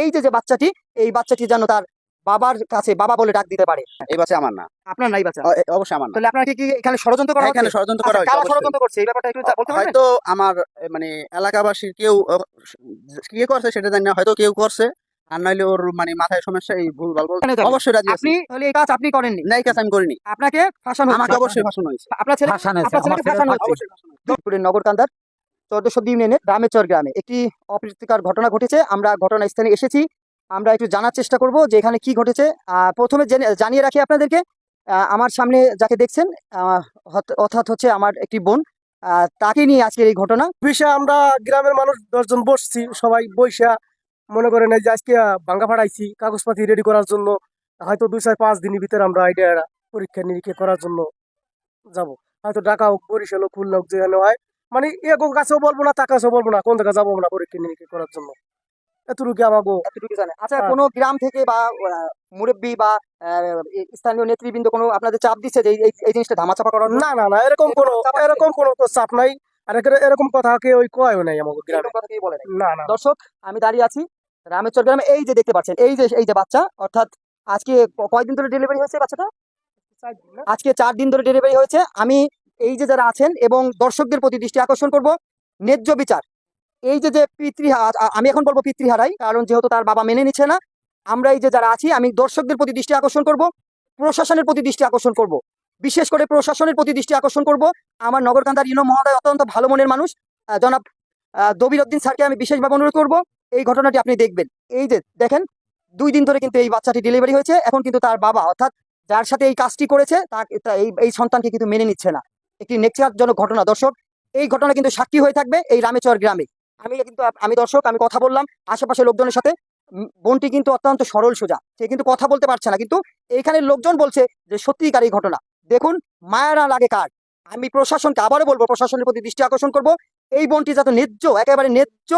এই যে যে বাচ্চাটি এই বাচ্চাটি যেন তার বাবার কাছে বাবা বলে ডাক দিতে পারে। এই বাচ্চা আমার না। আপনার নাই বাচ্চা? অবশ্যই আমার তাহলে আপনাকে কি এখানে ষড়যন্ত্র করা হ্যাঁ, এখানে? ষড়যন্ত্র করা আচ্ছা, হয়েছে কারা অবশ্যই। ষড়যন্ত্র করছে? এই ব্যাপারটা একটু বলতে পারবেন? হয়তো আমার মানে এলাকাবাসীর কেউ কে করছে সেটা জানি না হয়তো কেউ করছে। আর নইলে ওর মানে মাথায় সমস্যা এই ভুল অবশ্যই রাজি আপনি তাহলে এই কাজ আপনি করেননি? না এই কাজ আমি করিনি। আপনাকে ফাঁসানো আমাকে অবশ্যই ফাঁসানো হয়েছে। আপনার ছেলে ফাঁসানো দিনাজপুরের নগরকান্দার চোদ্দশো ইউনিয়নের রামেচর গ্রামে। একটি অপ্রীতিকর ঘটনা ঘটেছে, আমরা ঘটনাস্থানে এসেছি। আমরা একটু জানার চেষ্টা করব যে এখানে কি ঘটেছে। প্রথমে জেনে- জানিয়ে রাখি আপনাদেরকে আমার সামনে যাকে দেখছেন অর্থাৎ হচ্ছে আমার একটি বোন তাকে নিয়ে আজকের এই ঘটনা। বিষয়ে আমরা গ্রামের মানুষ দশজন বসছি, সবাই বৈশা মনে করেন এই যে আজকে ভাঙ্গা ফাড়াইছি, কাগজপাতি রেডি করার জন্য, হয়তো দুই চার পাঁচ দিনের ভিতরে আমরা আইডিয়া পরীক্ষা নিরীক্ষা করার জন্য যাব। হয়তো ঢাকা হোক, বরিশাল হোক, খুলনা হোক, যেখানে হয় মানে এগো কাছেও বলব না তার কাছেও বলব না কোন জায়গায় যাব না পরীক্ষা নিরীক্ষা করার জন্য। এতটুকু আমাকে এতটুকু জানেন আচ্ছা হ্যাঁ। কোনো গ্রাম থেকে বা মুরব্বী বা স্থানীয় নেতৃবৃন্দ কোনো আপনাদের চাপ দিচ্ছে যে এই- জিনিসটা ধামাচাপা করার না না না এরকম কোনো এরকম কোনো তো চাপ নাই। আর এরকম কথা কে ওই কয়ও নাই আমাকে গ্রামে। কথা বলে না না। দর্শক আমি দাঁড়িয়ে আছি রামেশ্বর গ্রামে। এই যে দেখতে পাচ্ছেন এই যে এই যে বাচ্চা অর্থাৎ আজকে কয়দিন ধরে ডেলিভারি হয়েছে বাচ্চাটা? আজকে চার দিন ধরে ডেলিভারি হয়েছে। আমি এই যে যারা আছেন এবং দর্শকদের প্রতি দৃষ্টি আকর্ষণ করব, ন্যায্য বিচার। এই যে যে পিতৃহা আমি এখন বলব পিতৃহারাই, কারণ যেহেতু তার বাবা মেনে নিচ্ছে না, আমরা এই যে যারা আছি, আমি দর্শকদের প্রতি দৃষ্টি আকর্ষণ করব, প্রশাসনের প্রতি দৃষ্টি আকর্ষণ করব। বিশেষ করে প্রশাসনের প্রতি দৃষ্টি আকর্ষণ করব। আমার নগরকান্দার ইনো মহোদয় অত্যন্ত ভালো মনের মানুষ। জনাব দবির উদ্দিন স্যারকে আমি বিশেষভাবে অনুরোধ করব, এই ঘটনাটি আপনি দেখবেন। এই যে, দেখেন, দুই দিন ধরে কিন্তু এই বাচ্চাটি ডেলিভারি হয়েছে, এখন কিন্তু তার বাবা, অর্থাৎ যার সাথে এই কাজটি করেছে তা এই সন্তানকে কিন্তু মেনে নিচ্ছে না। একটি নেকচারজনক ঘটনা। দর্শক, এই ঘটনা কিন্তু সাক্ষী হয়ে থাকবে এই রামেচর গ্রামে। আমি কিন্তু আমি দর্শক, আমি কথা বললাম আশেপাশে লোকজনের সাথে। বোনটি কিন্তু অত্যন্ত সরল সোজা। সে কিন্তু কথা বলতে পারছে না, কিন্তু এইখানে লোকজন বলছে যে সত্যিকার এই ঘটনা। দেখুন, মায়া না লাগে কার? আমি প্রশাসনকে আবারও বলব, প্রশাসনের প্রতি দৃষ্টি আকর্ষণ করব। এই বোনটি যাতে ন্যায্য, একেবারে ন্যায্য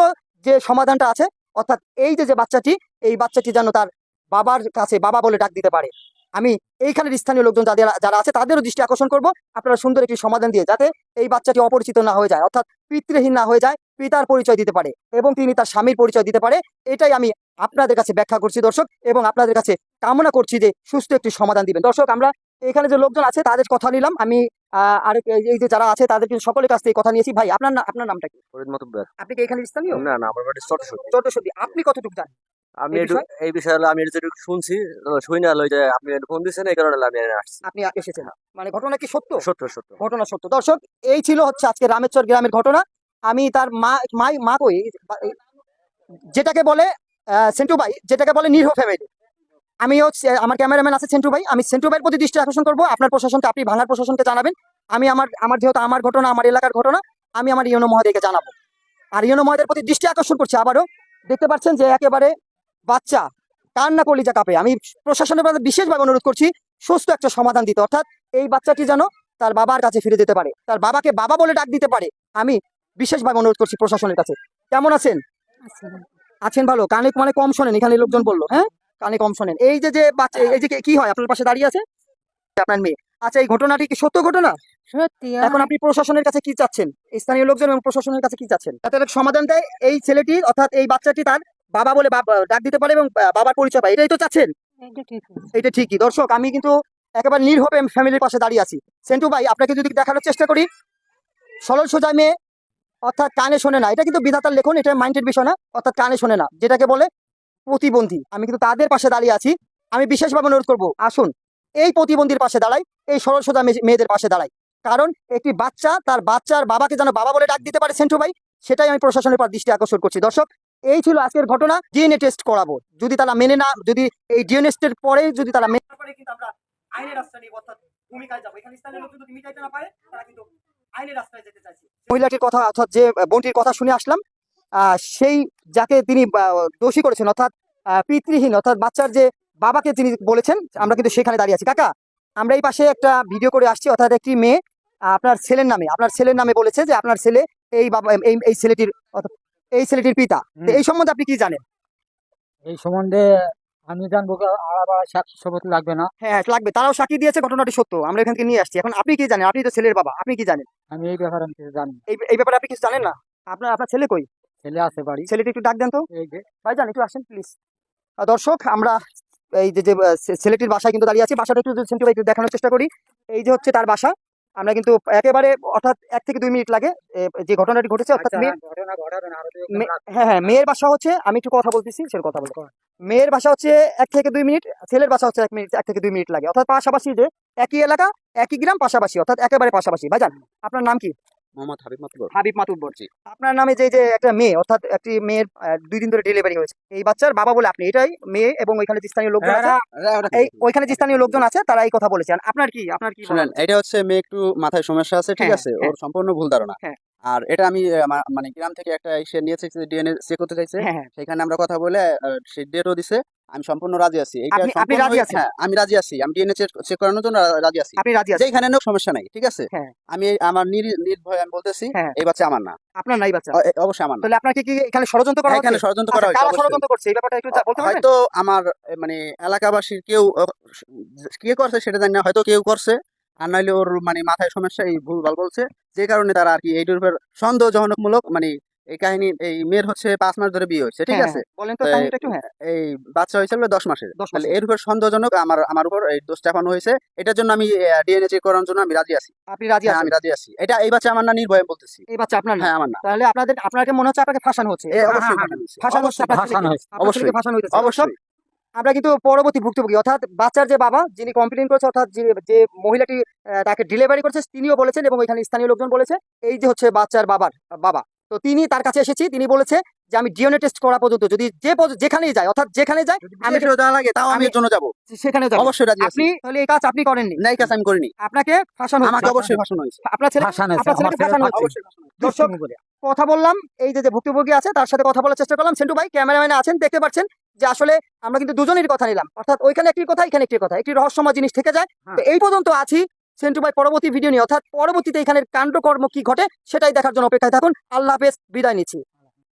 যে সমাধানটা আছে, অর্থাৎ এই যে যে বাচ্চাটি, এই বাচ্চাটি যেন তার বাবার কাছে বাবা বলে ডাক দিতে পারে। আমি এইখানের স্থানীয় লোকজন যাদের যারা আছে তাদেরও দৃষ্টি আকর্ষণ করব। আপনারা সুন্দর একটি সমাধান দিয়ে যাতে এই বাচ্চাটি অপরিচিত না হয়ে যায় অর্থাৎ পিতৃহীন না হয়ে যায় পিতার পরিচয় দিতে পারে এবং তিনি তার স্বামীর পরিচয় দিতে পারে। এটাই আমি আপনাদের কাছে ব্যাখ্যা করছি দর্শক এবং আপনাদের কাছে কামনা করছি যে সুস্থ একটি সমাধান দিবেন। দর্শক আমরা এখানে যে লোকজন আছে তাদের কথা নিলাম। আমি আহ, আর এই- যে যারা আছে তাদের কিন্তু সকলের কাছ থেকে কথা নিয়েছি। ভাই আপনার আপনার নামটা কি? আপনি কি এখানে স্থানীয়? না না আমার বাড়ি ছোট সত্যি চোদ্দ সত্যি আপনি কতটুকু জানেন? আমি একটু এই বিষয়ে আমি যেটুকু শুনছি শুই না যে আপনি ফোন দিয়েছেন এই কারণে আমি আসছি। আপনি এসেছেন। মানে ঘটনা কি সত্য? সত্য সত্য। ঘটনা সত্য। দর্শক এই ছিল হচ্ছে আজকে রামেশ্বর গ্রামের ঘটনা। আমি তার মা মাই মা কই? যেটাকে বলে সেন্টু ভাই যেটাকে বলে নিরহ ফ্যামিলি আমি হচ্ছে আমার ক্যামেরাম্যান আছে সেন্টু ভাই। আমি সেন্টু ভাইয়ের প্রতি দৃষ্টি আকর্ষণ করব। আপনার প্রশাসনকে আপনি ভাঙার প্রশাসনকে জানাবেন। আমি আমার আমার যেহেতু আমার ঘটনা আমার এলাকার ঘটনা আমি আমার ইউনো মহোদয়কে জানাব। আর ইউনো মহোদয়ের প্রতি দৃষ্টি আকর্ষণ করছি আবারও। দেখতে পাচ্ছেন যে একেবারে বাচ্চা কার কান্না কলিজা কাপে? আমি প্রশাসনের প্রতি বিশেষভাবে অনুরোধ করছি সুস্থ একটা সমাধান দিতে। অর্থাৎ এই বাচ্চাটি যেন তার বাবার কাছে ফিরে যেতে পারে তার বাবাকে বাবা বলে ডাক দিতে পারে আমি বিশেষভাবে অনুরোধ করছি প্রশাসনের কাছে। কেমন আছেন? আছেন ভালো। কানে মানে কম শোনেন এখানে লোকজন বলল হ্যাঁ? কানে কম শোনেন। এই যে যে বাচ্চা এই যে কি হয়? আপনার পাশে দাঁড়িয়ে আছে? আপনার মেয়ে। আচ্ছা এই ঘটনাটি কি সত্য ঘটনা? সত্যি এখন আপনি প্রশাসনের কাছে কি চাচ্ছেন? স্থানীয় লোকজন এবং প্রশাসনের কাছে কি চাচ্ছেন? তাতে সমাধান দেয় এই ছেলেটি অর্থাৎ এই বাচ্চাটি তার বাবা বলে ডাক দিতে পারে এবং বাবার পরিচয় পায়। এটাই তো চাচ্ছেন? এটা ঠিকই। দর্শক আমি কিন্তু একেবারে নির্ভবে ফ্যামিলির পাশে দাঁড়িয়ে আছি। সেন্টু ভাই আপনাকে যদি দেখানোর চেষ্টা করি। সরল সোজা মেয়ে অর্থাৎ কানে শোনে না। এটা কিন্তু বিধাতার লেখন এটা মাইন্ডের বিষয় না। অর্থাৎ কানে শোনে না যেটাকে বলে প্রতিবন্ধী। আমি কিন্তু তাদের পাশে দাঁড়িয়ে আছি। আমি বিশেষভাবে অনুরোধ করব আসুন এই প্রতিবন্ধীর পাশে দাঁড়াই এই সরল সোজা মেয়েদের পাশে দাঁড়াই। কারণ একটি বাচ্চা তার বাচ্চার বাবাকে যেন বাবা বলে ডাক দিতে পারে সেন্টু ভাই সেটাই আমি প্রশাসনের পর দৃষ্টি আকর্ষণ করছি। দর্শক এই ছিল আজকের ঘটনা। ডিএনএ টেস্ট করাবো। যদি তারা মেনে না যদি এই ডিএনএ টেস্টের পরে যদি তারা মেনে কিন্তু আমরা আইনের রাস্তায় নিয়ে অর্থাৎ ভূমিকায় যাব। এখানে স্থানীয় যদি মিটাইতে না পারে তারা কিন্তু আইনের রাস্তায় যেতে চাইছে। মহিলাটির কথা অর্থাৎ যে বোনটির কথা শুনে আসলাম সেই যাকে তিনি দোষী করেছেন অর্থাৎ পিতৃহীন অর্থাৎ বাচ্চার যে বাবাকে তিনি বলেছেন আমরা কিন্তু সেখানে দাঁড়িয়ে আছি। কাকা আমরা এই পাশে একটা ভিডিও করে আসছি অর্থাৎ একটি মেয়ে আপনার ছেলের নামে। আপনার ছেলের নামে বলেছে যে আপনার ছেলে এই বাবা এই এই ছেলেটির অর্থাৎ এই ছেলেটির পিতা। এই সম্বন্ধে আপনি কি জানেন? এই সম্বন্ধে আমি জানব আবার সাক্ষী শপথ লাগবে না। হ্যাঁ হ্যাঁ, লাগবে। তারাও সাক্ষী দিয়েছে ঘটনাটি সত্য। আমরা এখান থেকে নিয়ে আসছি। এখন আপনি কি জানেন? আপনি তো ছেলের বাবা আপনি কি জানেন? আমি এই ব্যাপারে আমি কিছু জানি এই ব্যাপারে আপনি কিছু জানেন না? আপনার আপনার ছেলে কই? ছেলে আছে বাড়ি। ছেলেটি একটু ডাক দেন তো। এই যে। ভাইজান একটু আসেন প্লিজ দর্শক আমরা এই যে ছেলেটির বাসায় কিন্তু দাঁড়িয়ে আছি। বাসাটা একটু সেন্টু ভাই একটু দেখানোর চেষ্টা করি। এই যে হচ্ছে তার বাসা। আমরা কিন্তু একেবারে অর্থাৎ এক থেকে দুই মিনিট লাগে যে ঘটনাটি ঘটেছে অর্থাৎ হ্যাঁ হ্যাঁ মেয়ের বাসা হচ্ছে আমি একটু কথা বলতেছি সেটা কথা বলব মেয়ের বাসা হচ্ছে এক থেকে দুই মিনিট ছেলের বাসা হচ্ছে এক মিনিট এক থেকে দুই মিনিট লাগে। অর্থাৎ পাশাপাশি যে একই এলাকা একই গ্রাম পাশাপাশি অর্থাৎ একেবারে পাশাপাশি। ভাইজান আপনার নাম কি? মোহাম্মদ হাবিব মাতুবর। হাবিব মাতুব্বর আপনার নামে যে যে একটা মেয়ে অর্থাৎ একটি মেয়ের দুই দিন ধরে ডেলিভারি হয়েছে এই বাচ্চার বাবা বলে আপনি এটাই মেয়ে এবং ওইখানে যে স্থানীয় লোকজন আছে এই ওইখানে যে স্থানীয় লোকজন আছে তারা এই কথা বলেছেন আপনার কি? আপনার কি শুনেন এটা হচ্ছে মেয়ে একটু মাথায় সমস্যা আছে ঠিক হ্যাঁ, আছে? হ্যাঁ। ওর সম্পূর্ণ ভুল ধারণা। হ্যাঁ। আর এটা আমি মানে গ্রাম থেকে একটা এসে নিয়েছে ডিএনএ চেক করতে চাইছে। হ্যাঁ হ্যাঁ। সেখানে আমরা কথা বলে সে ডেটও দিছে। আমি সম্পূর্ণ রাজি আছি। এটা আপনি- রাজি আছেন? হ্যাঁ আমি রাজি আছি। আমি ডিএনএ চেক করানোর জন্য রাজি আছি। আপনি রাজি আছেন? যেখানে হোক সমস্যা নাই ঠিক আছে। আমি আমার নির্ভয় আমি বলতেছি। এই বাচ্চা আমার না। আপনার নাই বাচ্চা? অবশ্যই আমার না। তাহলে আপনাকে কি এখানে ষড়যন্ত্র করা এখানে ষড়যন্ত্র করা আচ্ছা, হয়েছে। ষড়যন্ত্র করছে? এই ব্যাপারটা একটু বলতে পারবেন হয়তো আমার মানে এলাকাবাসীর কেউ কে করছে সেটা জানি না। হয়তো কেউ করছে। আর নাইলে ওর মানে মাথায় সমস্যা এই ভুলভাল বলছে। যে কারণে তারা আর কি এইটার উপর সন্দেহজনকমূলক মানে এই কাহিনী এই মেয়ের হচ্ছে পাঁচ মাস ধরে বিয়ে হয়েছে ঠিক হ্যাঁ, আছে? হ্যাঁ, বলেন তো তো কাহিনীটা একটু হ্যাঁ। এই বাচ্চা হয়েছিল দশ মাসের। তাহলে এর উপর সন্দেহজনক আমার আমার উপর এই দোষ চাপানো হয়েছে। এটার জন্য আমি ডিএনএ চেক করার জন্য আমি রাজি আছি। আপনি রাজি আছেন? আমি রাজি আছি। এটা এই বাচ্চা আমার না নির্ভয় বলতেছি। এই বাচ্চা আপনার হ্যাঁ আমার না। তাহলে আপনাদের আপনাকে মনে হচ্ছে আপনাকে ফাঁসানো হচ্ছে? অবশ্যই। ফাঁসানো হচ্ছে। অবশ্যই। ফাঁসানো হয়েছে। অবশ্যই। আমরা কিন্তু পরবর্তী ভুক্তভোগী। অর্থাৎ বাচ্চার যে বাবা যিনি কমপ্লেন করেছে অর্থাৎ যে মহিলাটি তাকে ডেলিভারি করেছে তিনিও বলেছেন এবং এখানে স্থানীয় লোকজন বলেছে এই যে হচ্ছে বাচ্চার বাবার বাবা। তো তিনি তার কাছে এসেছি তিনি বলেছে যে আমি ডিএনএ টেস্ট করা পর্যন্ত যদি যে যেখানেই যায় অর্থাৎ যেখানে যায় আমি লাগে তাও আমি এর জন্য যাব। সেখানে যাব। অবশ্যই রাজি আপনি তাহলে এই কাজ আপনি করেননি? নাই কাজ আমি করিনি। আপনাকে ফাঁসানো আমাকে অবশ্যই ফাঁসানো হয়েছে। আপনার ছেলে হয়েছে, আপনার ছেলেকে ফাঁসানো হয়েছে। দর্শক কথা বললাম এই যে যে ভুক্তভোগী আছে তার সাথে কথা বলার চেষ্টা করলাম। সেন্টু ভাই ক্যামেরাম্যানে আছেন দেখতে পাচ্ছেন। যে আসলে আমরা কিন্তু দুজনের কথা নিলাম। অর্থাৎ ওইখানে একটি কথা এখানে একটি কথা। একটি রহস্যময় জিনিস থেকে যায়। হ্যাঁ। তো এই পর্যন্ত আছি। সেন্টু ভাই পরবর্তী ভিডিও নিয়ে। অর্থাৎ পরবর্তীতে এখানের কাণ্ডকর্ম কি ঘটে সেটাই দেখার জন্য অপেক্ষায় থাকুন। আল্লাহ হাফেজ বিদায় নিচ্ছি।